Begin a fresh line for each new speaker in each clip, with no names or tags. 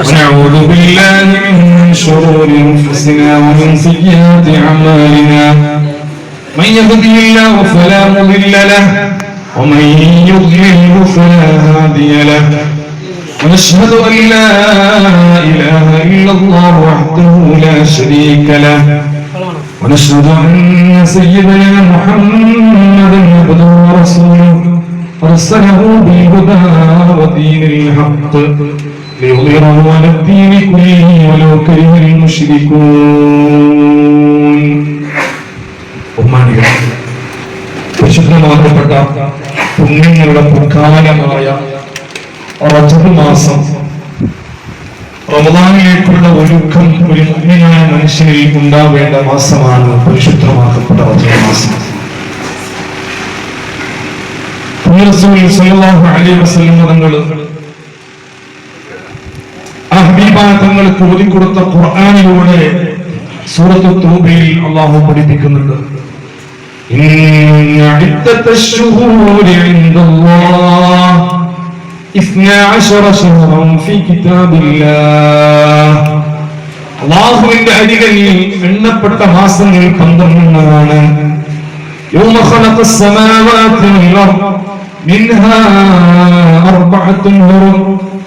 ونعوذ بالله من شرور انفسنا ومن سيئات اعمالنا من يهده الله فلا مضل له ومن يضلل فلا هادي له ونشهد ان لا اله الا الله وحده لا شريك له ونشهد ان سيدنا محمدا عبده ورسوله ارسله بالهدى ودين الحق ليظهره على الدين كله ولو كره المشركون ബഹുമാനികൾ വിശുദ്ധമാക്കപ്പെട്ട പുണ്യങ്ങളുടെ പൊക്കാലമായ റജബ് മാസം റമദാനിലേക്കുള്ള ഒരുക്കം ഒരു മുഗ്നായ മനുഷ്യനിൽ ഉണ്ടാവേണ്ട മാസമാണ് പരിശുദ്ധമാക്കപ്പെട്ട റജബ് മാസം റസൂൽ സല്ലല്ലാഹു അലൈഹി വസല്ലം തങ്ങൾ ആ ഹബീബായ തങ്ങൾക്ക് ഓതിക്കൊടുത്ത ഖുർആനിലൂടെ സൂറത്തു തൗബയിൽ അള്ളാഹു പഠിപ്പിക്കുന്നുണ്ട് إن عدة الشهور عند الله اثنا عشر شهرا في كتاب الله അള്ളാഹുവിന്റെ അരികളിൽ എണ്ണപ്പെട്ട മാസങ്ങൾ പന്ത്രണ്ടെണ്ണമാണ് يوم خلق السماوات والأرض منها أربعة هرم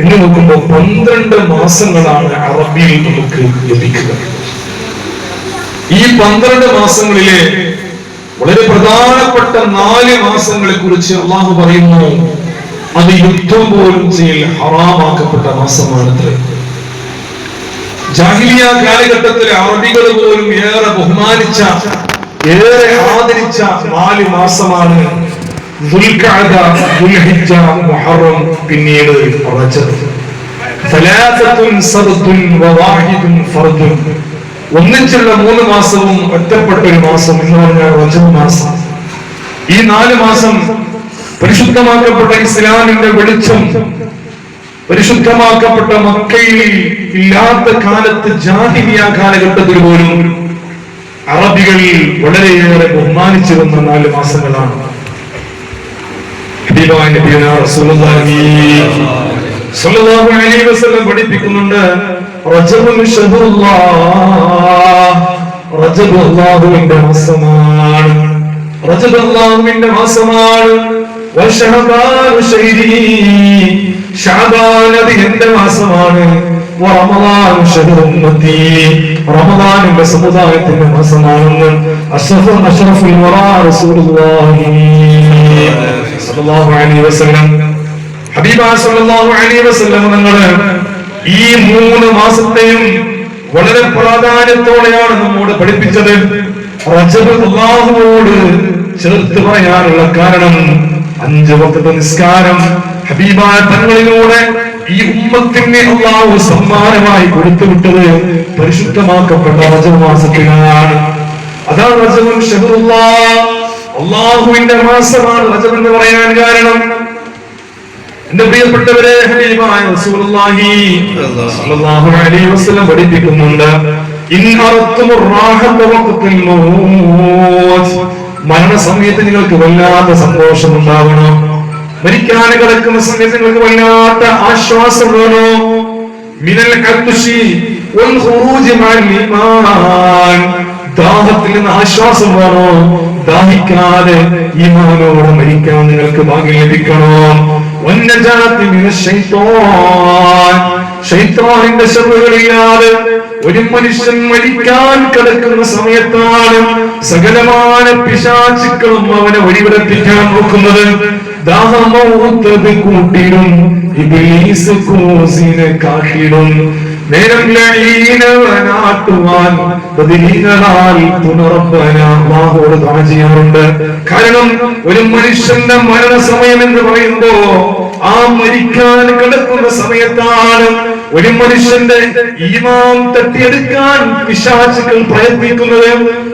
ഇന്ന് നോക്കുമ്പോൾ പന്ത്രണ്ട് മാസങ്ങളാണ് അറബിയിൽ നമുക്ക് ലഭിക്കുക. ഈ പന്ത്രണ്ട് മാസങ്ങളിലെ വളരെ പ്രധാനപ്പെട്ട നാല് മാസങ്ങളെ കുറിച്ച് അള്ളാഹു പറയുന്നു അത് യുദ്ധം പോലും ചെയ്യൽ ഹറാമാക്കപ്പെട്ട മാസമാണത്രേ. ജാഹിലിയ കാലഘട്ടത്തിലെ അറബികൾ പോലും ഏറെ ബഹുമാനിച്ച ഏറെ ആദരിച്ച നാല് മാസമാണ് പിന്നീട് ഒന്നിച്ചുള്ള മൂന്ന് മാസവും ഒറ്റപ്പെട്ട ഒരു മാസം എന്ന് പറഞ്ഞാൽ മാസം. ഈ നാല് മാസം പരിശുദ്ധമാക്കപ്പെട്ട ഇസ്ലാമിന്റെ വെളിച്ചം പരിശുദ്ധമാക്കപ്പെട്ട മക്കയിൽ ഇല്ലാത്ത കാലത്ത് ജാതി കാലഘട്ടത്തിൽ പോലും അറബികളിൽ വളരെയേറെ ബഹുമാനിച്ചിരുന്ന നാല് മാസങ്ങളാണ്. റസൂലുള്ളാഹി സ്വല്ലല്ലാഹു അലൈഹി വസല്ലം പഠിപ്പിക്കുന്നുണ്ട്. മാസമാണ്. റജബ് എന്റെ സമുദായത്തിന്റെ മാസമാണെന്ന് അഷ്റഫു അഷ്റഫുൽ വറാ റസൂലുള്ളാഹി. തങ്ങൾ ഈ മൂന്ന് മാസത്തെയും വളരെ പ്രാധാന്യത്തോടെയാണ് നമ്മോട് പഠിപ്പിച്ചത്. റജബ് അല്ലാഹുവോട് ചേർത്ത് പറയാനുള്ള കാരണം അഞ്ച് വക്ത നിസ്കാരം. ഹബീബായ തങ്ങളിലൂടെ ഈ ഉമ്മത്തിന് അള്ളാഹു സമ്മാനമായി കൊടുത്തുവിട്ടത് പരിശുദ്ധമാക്കപ്പെട്ട റജബ് മാസത്തിലാണ്. അതാണ് റജബുൽ ഷഹറുല്ലാഹ് അള്ളാഹുവിന്റെ മാസമാണ് റജബ് എന്ന് പറയാൻ കാരണം. എന്റെ പ്രിയപ്പെട്ടവരെ പഠിപ്പിക്കുന്നുണ്ട് ഇൻ അറത്തുമുർ റാഹത വഖത്തിൽ മൗത്ത്. മരണ സമയത്ത് നിങ്ങൾക്ക് വല്ലാത്ത സന്തോഷം ഉണ്ടാവണം. മരിക്കാൻ കിടക്കുന്ന സമയത്ത് നിങ്ങൾക്ക് വല്ലാത്ത ആശ്വാസം വേണോ. മിനൽ ദാഹത്തിൽ നിന്ന് ആശ്വാസം വേണോ. ദാഹിക്കാതെ ഈമാനോടെ മരിക്കാൻ നിങ്ങൾക്ക് ഭാഗ്യം ലഭിക്കണോ. ശൈത്വാനിന്റെ ശബ്ദങ്ങളില്ലാതെ ഒരു മനുഷ്യൻ മരിക്കാൻ കിടക്കുന്ന സമയത്താണ് സകലമായ പിശാചുക്കളും അവനെ വഴിവിടപ്പിക്കാൻ നോക്കുന്നത്. ദാഹമൗത്തത് കൂട്ടിടും ഇബ്ലീസ് കൂസിനെ കാട്ടിടും നേരം ചെയ്യാറുണ്ട്. കാരണം ഒരു മനുഷ്യന്റെ മരണസമയം എന്ന് പറയുമ്പോ ആ മരിക്കാൻ കിടക്കുന്ന സമയത്താണ് ഒരു മനുഷ്യന്റെ ഈമാം തട്ടിയെടുക്കാൻ പിശാചുക്കൾ പ്രയത്നിക്കുന്നത്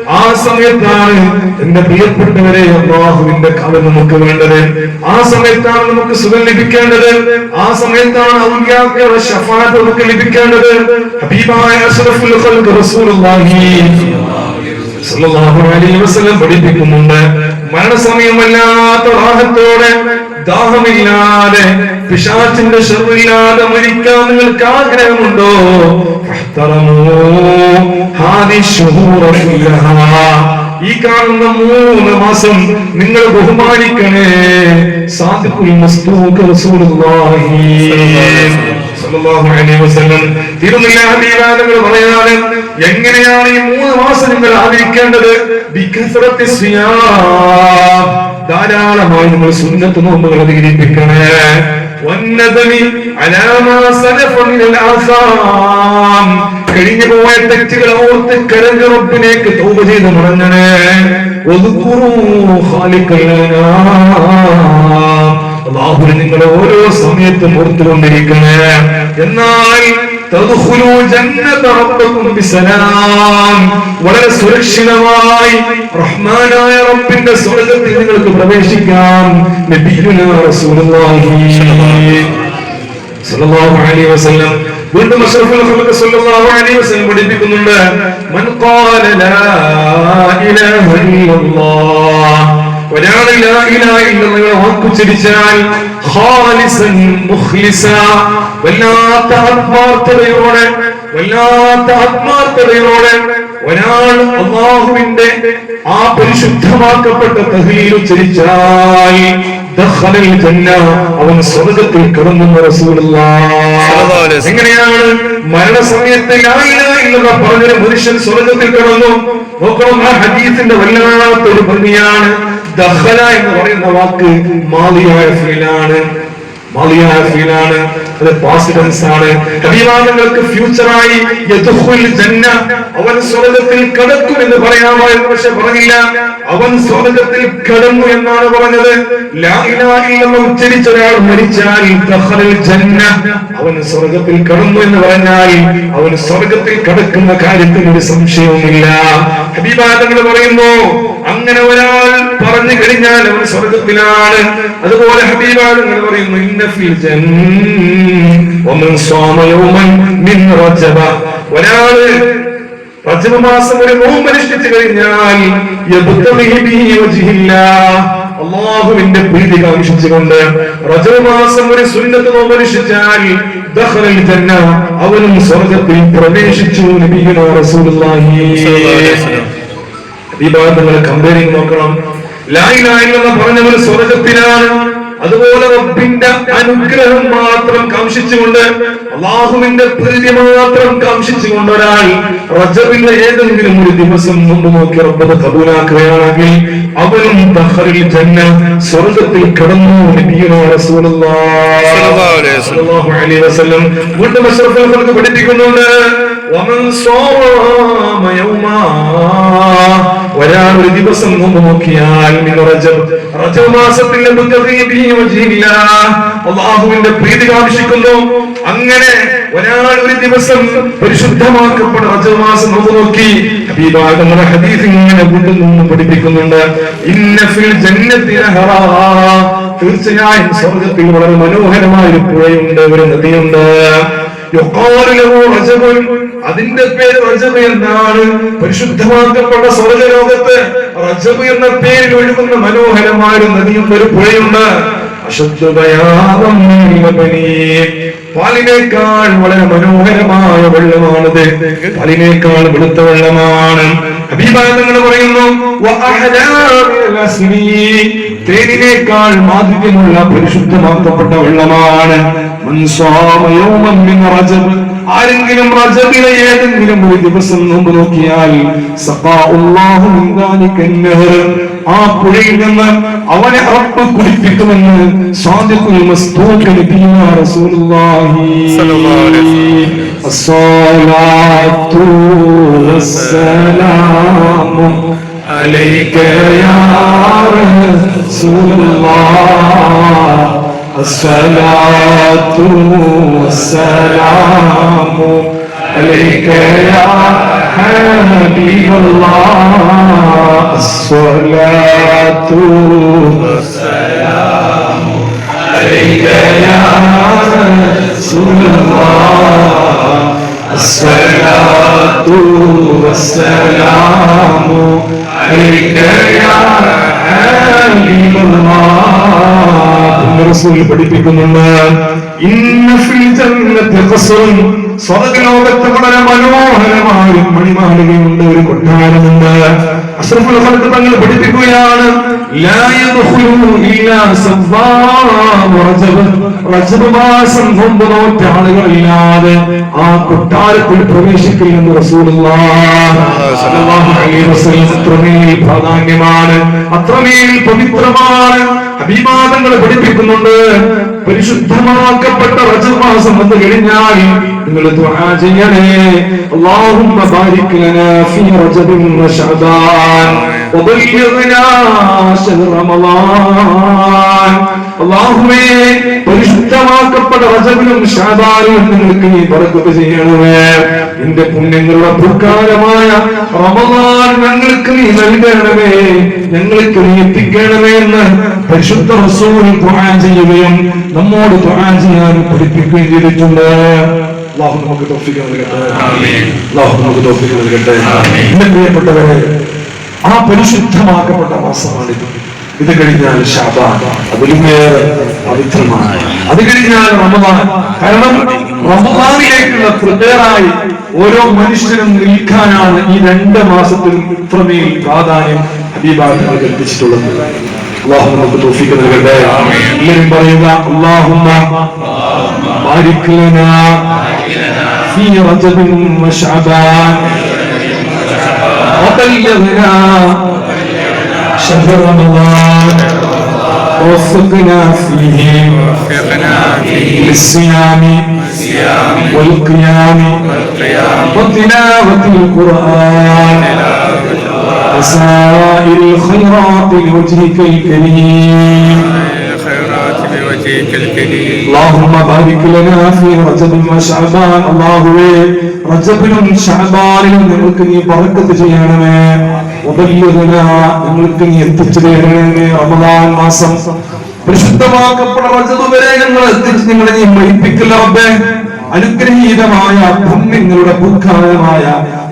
ആ സമയത്താണ് എന്റെ പ്രിയപ്പെട്ടവരെ അള്ളാഹുവിന്റെ കവൽ നമുക്ക് വേണ്ടത്. ആ സമയത്താണ് നമുക്ക് സുഖം ലഭിക്കേണ്ടത്. ആ സമയത്താണ് നമുക്ക് ലഭിക്കേണ്ടത്. ഹബീബായ റസൂലുള്ളാഹി അലൈഹി വസല്ലം പഠിപ്പിക്കുന്നുണ്ട്. മരണസമയമല്ലാത്ത ദാഹമില്ലാതെ പിശാചിന്റെ ശർവില്ലാതെ മരിക്കാൻ നിങ്ങൾക്ക് ആഗ്രഹമുണ്ടോ. ഈ കാണുന്ന മൂന്ന് മാസം നിങ്ങൾ ബഹുമാനിക്കണേ. റസൂലുള്ളാഹി സല്ലല്ലാഹു അലൈഹി വസല്ലം. എങ്ങനെയാണ് ഈ മൂന്ന് മാസം നിങ്ങൾ ആദരിക്കേണ്ടത്? ബികസറത്തി ധാരാളമായി നമ്മൾ സുന്നത്ത് നോമ്പുകൾ അധികരിപ്പിക്കണേ കഴിഞ്ഞു പോയ തെറ്റുകൾ ഓർത്ത് കരഞ്ഞ റബ്ബിലേക്ക് തൗബ ചെയ്ത് ഒതുക്കുറൂ അള്ളാഹുവിനെ നിങ്ങൾ ഓരോ സമയത്തും ഓർത്തുകൊണ്ടിരിക്കണേ. എന്നാൽ വളരെ സുരക്ഷിതമായി റഹ്മാനായ റബ്ബിന്റെ സ്വർഗത്തിൽ നിങ്ങൾക്ക് പ്രവേശിക്കാം. വീണ്ടും പഠിപ്പിക്കുന്നുണ്ട്. ഒരാൾ ഖാലിസൻ മുഖ്ലിസ. വല്ലാത്ത ആത്മാർത്ഥതയോടെ വല്ലാത്ത ആത്മാർത്ഥതയോടെ ഒരാൾ അള്ളാഹുവിന്റെ ആ പരിശുദ്ധമാക്കപ്പെട്ട തഹ്ലീൽ ഉച്ചരിച്ചാൽ അവൻ സ്വർഗത്തിൽ കടന്നു എങ്ങനെയാണ് മരണസമയത്ത് ഇല്ലല്ലാഹ് പറഞ്ഞൊരു മനുഷ്യൻ സ്വർഗത്തിൽ കടന്നു? നോക്കണം ആ ഹദീസിന്റെ വല്ലാത്തൊരു ഭംഗിയാണ്. ദഖല എന്ന് പറയുന്ന വാക്ക് മാലിയായ ഫീലാണ്. മാലിയായ ഫീലാണ്. അത് പാസ്റ്റ് ആണ്. അഭിമാനങ്ങൾക്ക് ഫ്യൂച്ചറായി ജന്ന അവൻ സ്വർഗത്തിൽ കടക്കും എന്ന് പറയാമായിരുന്നു പക്ഷെ പറഞ്ഞില്ല. അവൻ സ്വർഗത്തിൽ കടന്നു എന്നാണ് പറഞ്ഞത്. ഉച്ചരിച്ച ഒരാൾ മരിച്ചാൽ ജന്ന അവൻ സ്വർഗത്തിൽ കടന്നു എന്ന് പറഞ്ഞാൽ അവൻ സ്വർഗത്തിൽ കടക്കുന്ന കാര്യത്തിൽ ഒരു സംശയവുമില്ല. ഹബീബാദങ്ങൾ പറയുന്നു അങ്ങനെ ഒരാൾ പറഞ്ഞു കഴിഞ്ഞാൽ അവൻ സ്വർഗത്തിലാണ്. അതുപോലെ റജബ. ഒരാൾ മാസം ഒരു നോമ്പ് അനുഷ്ഠിച്ചു കഴിഞ്ഞാൽ അള്ളാഹുവിന്റെ പ്രീതി കാക്ഷിച്ചുകൊണ്ട് മാസം ഒരു സുന്നത്ത് ജന്ന അവനും സ്വർഗത്തിൽ പ്രവേശിച്ചു നബിയുനാ റസൂലുള്ളാഹി. ഈ ഭാഗത്ത് നിങ്ങൾ കമ്പയറിംഗ് നോക്കണം. ലായിലായില്ലെന്ന് പറഞ്ഞവർ സ്വർഗത്തിലാണ്. അതുപോലെ റബ്ബിന്റെ അനുഗ്രഹം മാത്രം കാംക്ഷിച്ചുകൊണ്ട് അള്ളാഹുവിന്റെ പ്രീതി മാത്രം കാംക്ഷിച്ചുകൊണ്ട് ഒരാൾ റജബിന്റെ ഏതെങ്കിലും ഒരു ദിവസം മുമ്പ് നോക്കി റബ്ബത് കബൂലാക്കുകയാണെങ്കിൽ അവനും തഹറിൽ ജന്ന സ്വർഗത്തിൽ കടന്നു വീണ്ടും പഠിപ്പിക്കുന്നുണ്ട്. വമൻ صام يوما. ഒരാൾ ഒരു ദിവസം നോമ്പ് നോക്കിയാൽ മാസത്തിൽ അള്ളാഹുവിന്റെ പ്രീതി കാക്ഷിക്കുന്നു അങ്ങനെ ഒരാൾ ഒരു ദിവസം പരിശുദ്ധമാക്കപ്പെട്ട റജമാസം മാസം നോമ്പ് നോക്കി. ഹബീബായ നമ്മുടെ ഹദീസ് ഇങ്ങനെ വീണ്ടും നിന്ന് പഠിപ്പിക്കുന്നുണ്ട്. ഇന്ന ഫിൽ ജന്നത്തി നഹറാ തീർച്ചയായും സ്വർഗത്തിൽ വളരെ മനോഹരമായ ഒരു പുഴയുണ്ട് ഒരു നദിയുണ്ട്. അതിന്റെ പേര് റജബ് എന്നാണ്. പരിശുദ്ധമാക്കപ്പെട്ട സ്വർഗലോകത്ത് റജബ് എന്ന പേരിൽ ഒഴുകുന്ന മനോഹരമായ നദിയുണ്ട് ഒരു പുഴയുണ്ട്. പാലിനേക്കാൾ വളരെ മനോഹരമായ വെള്ളമാണത് പാലിനേക്കാൾ വെളുത്ത വെള്ളമാണ് അഭിമാനങ്ങൾ പറയുന്നു. തേനിനേക്കാൾ മാധുര്യമുള്ള പരിശുദ്ധമാക്കപ്പെട്ട വെള്ളമാണ്. ആരെങ്കിലും റജബിലെ ഏതെങ്കിലും ഒരു ദിവസം നോമ്പ് നോക്കിയാൽ ദാലിക അന്നഹർ. ആ പുഴയിൽ നിന്ന് അവനെ റബ്ബ് കുടിപ്പിക്കുമെന്ന് സാദിഖുൽ മസ്തൂഖ് നബിയുനാ റസൂലുള്ളാഹി
സ്വല്ലല്ലാഹു അലൈഹി
الصلاة والسلام عليك يا رسول الله الصلاة والسلام عليك يا حبيب الله الصلاة والسلام عليك يا رسول الله الصلاة والسلام عليك يا حبيب الله റസൂൽ പഠിപ്പിക്കുന്നുണ്ട് ഇന്ന ഫിൽ ജന്നത്തി ഖസ്റുൻ സ്വർഗലോകത്ത് വളരെ മനോഹരമായ ഒരു ഒരു കൊട്ടാരമുണ്ട്. അസഫുൽ തങ്ങൾ പഠിപ്പിക്കുകയാണ് മാസം ആളുകളില്ലാതെ ആ കൊട്ടാരത്തിൽ പ്രവേശിക്കില്ലെന്ന് പ്രാധാന്യമാണ് അത്രമേൽ പവിത്രമാണ്. അഭിമാനങ്ങൾ പഠിപ്പിക്കുന്നുണ്ട് പരിശുദ്ധമാക്കപ്പെട്ട റജബ് മാസം വന്നു കഴിഞ്ഞാൽ നിങ്ങൾ ദുആ ചെയ്യണേ اللهم بارك لنا في رجب وشعبان وبلغنا شهر رمضان അള്ളാഹുവേ പരിശുദ്ധമാക്കപ്പെട്ട റജബിലും ഷാബാനും നിങ്ങൾക്ക് നീ ബർക്കത്ത് ചെയ്യണമേ നിന്റെ പുണ്യങ്ങളുടെ പ്രകാരമായ റമദാൻ ഞങ്ങൾക്ക് നീ നൽകണമേ ഞങ്ങൾക്ക് നീ എത്തിക്കണമേ എന്ന് പരിശുദ്ധ റസൂൽ ദുആ ചെയ്യുകയും നമ്മോട് ദുആ ചെയ്യാൻ പഠിപ്പിക്കുകയും ചെയ്തിട്ടുണ്ട് അള്ളാഹു നമുക്ക് തൗഫീഖ് നൽകട്ടെ. അള്ളാഹു നമുക്ക് തൗഫീഖ് നൽകട്ടെ. എന്റെ പ്രിയപ്പെട്ടവരെ ആ പരിശുദ്ധമാക്കപ്പെട്ട മാസമാണിത് ഇത്. കഴിഞ്ഞാൽ ഷാബാൻ. അതിലുമേറെ പവിത്രമാണ്. അത് കഴിഞ്ഞാൽ റമദാൻ. കാരണം റമദാനിലേക്കുള്ള പ്രിപ്പയറായി ഓരോ മനുഷ്യനും നിൽക്കാനാണ് ഈ രണ്ട് മാസത്തിൽ ഇത്രമേൽ പ്രാധാന്യം ഹബീബാദങ്ങൾ കൽപ്പിച്ചിട്ടുള്ളത് അള്ളാഹു നമുക്ക് തോഫിക്ക് നൽകട്ടെ. എല്ലാവരും പറയുക അള്ളാഹുമ്മ بارك لنا في رجب وشعبان. وبلغنا شهر رمضان. ووفقنا فيه للصيام والقيام. وتلاوة القرآن وسائر الخيرات لوجهك الكريم.
الخيرات بوجهك الكريم
اللهم بارك لنا في رجب وشعبان അല്ലാഹുവേ റജബിലും ഷഅബാനിലും ഞങ്ങൾക്ക് നീ ബറക്കത്ത് ചെയ്യണമേ വബല്ലിഗ്ന ഞങ്ങൾക്ക് നീ എത്തിച്ചു തരണമേ റമദാൻ മാസം പരിശുദ്ധമാക്കപ്പെട്ട റജബ് വരെ ഞങ്ങൾ എത്തിച്ച് നിങ്ങളെ നീ മരിപ്പിക്കില്ല റബ്ബേ അനുഗ്രഹീതമായ പുണ്യങ്ങളുടെ ഭൂഖായമായ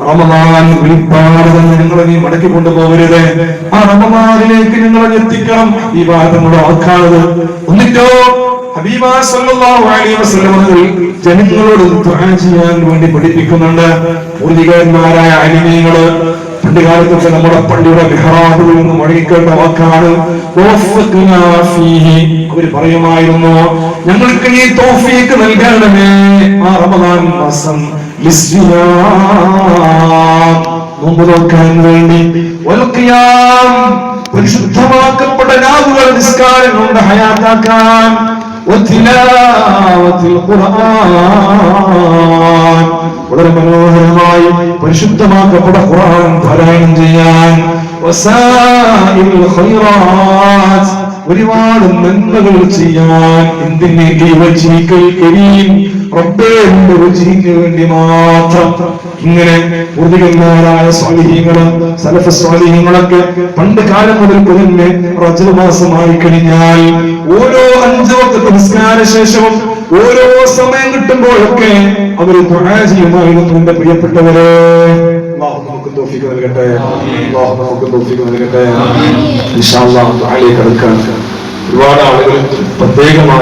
റമദാൻ വിളിപ്പാട് നിങ്ങളെ നീ മടക്കി കൊണ്ടുപോകരുത്. ആ റമദാനിലേക്ക് നിങ്ങളെ എത്തിക്കണം. ഈ സല്ലല്ലാഹു അലൈഹി വസല്ലം തങ്ങൾ ജനങ്ങളോട് ചെയ്യാൻ വേണ്ടി പഠിപ്പിക്കുന്നുണ്ട്. പൂർവികന്മാരായ അനിമയങ്ങൾ പണ്ട് കാലത്തൊക്കെ നമ്മുടെ പള്ളിയുടെ മെഹ്റാബുകളിൽ നിന്ന് മുഴങ്ങിക്കേണ്ട വാക്കാണ്. അവർ പറയുമായിരുന്നു ഞങ്ങൾക്ക് നീ തോഫീക്ക് നൽകണമേ. ആ റമദാൻ മാസം നോമ്പ് നോക്കാൻ വേണ്ടി പരിശുദ്ധമാക്കപ്പെട്ട നാവുകൾ നിസ്കാരം കൊണ്ട് ഹയാത്താക്കാൻ. വളരെ മനോഹരമായി പരിശുദ്ധമാക്കപ്പെട്ട ഖുർആൻ പാരായണം ചെയ്യാൻ. ഒരുപാട് നന്മകൾ ചെയ്യാൻ എന്തിനെ വജിക്കൽ കരീം? റബ്ബേ എന്റെ വജിക്ക് വേണ്ടി മാത്രം ഇങ്ങനെ പൂർവികന്മാരായ സ്വാലിഹീങ്ങളും സലഫ സ്വാലിഹ്യങ്ങളൊക്കെ പണ്ട് കാലം മുതൽ തന്നെ റജബ് മാസമായി കഴിഞ്ഞാൽ ഓരോ അഞ്ചു വക്കത്തെ നിസ്കാര ശേഷവും ഓരോ സമയം കിട്ടുമ്പോഴൊക്കെ അവർ ദുആ ചെയ്യുമായിരുന്നു എന്റെ പ്രിയപ്പെട്ടവരെ. അല്ലാഹു നമുക്ക് തൗഫീഖ് നൽകട്ടെ. അല്ലാഹു നമുക്ക് തൗഫീഖ് നൽകട്ടെ. ഇൻഷാ അല്ലാഹ് ദുആയിലേക്ക് അടുക്കാൻ ഒരുപാട് ആളുകൾ പ്രത്യേകമായി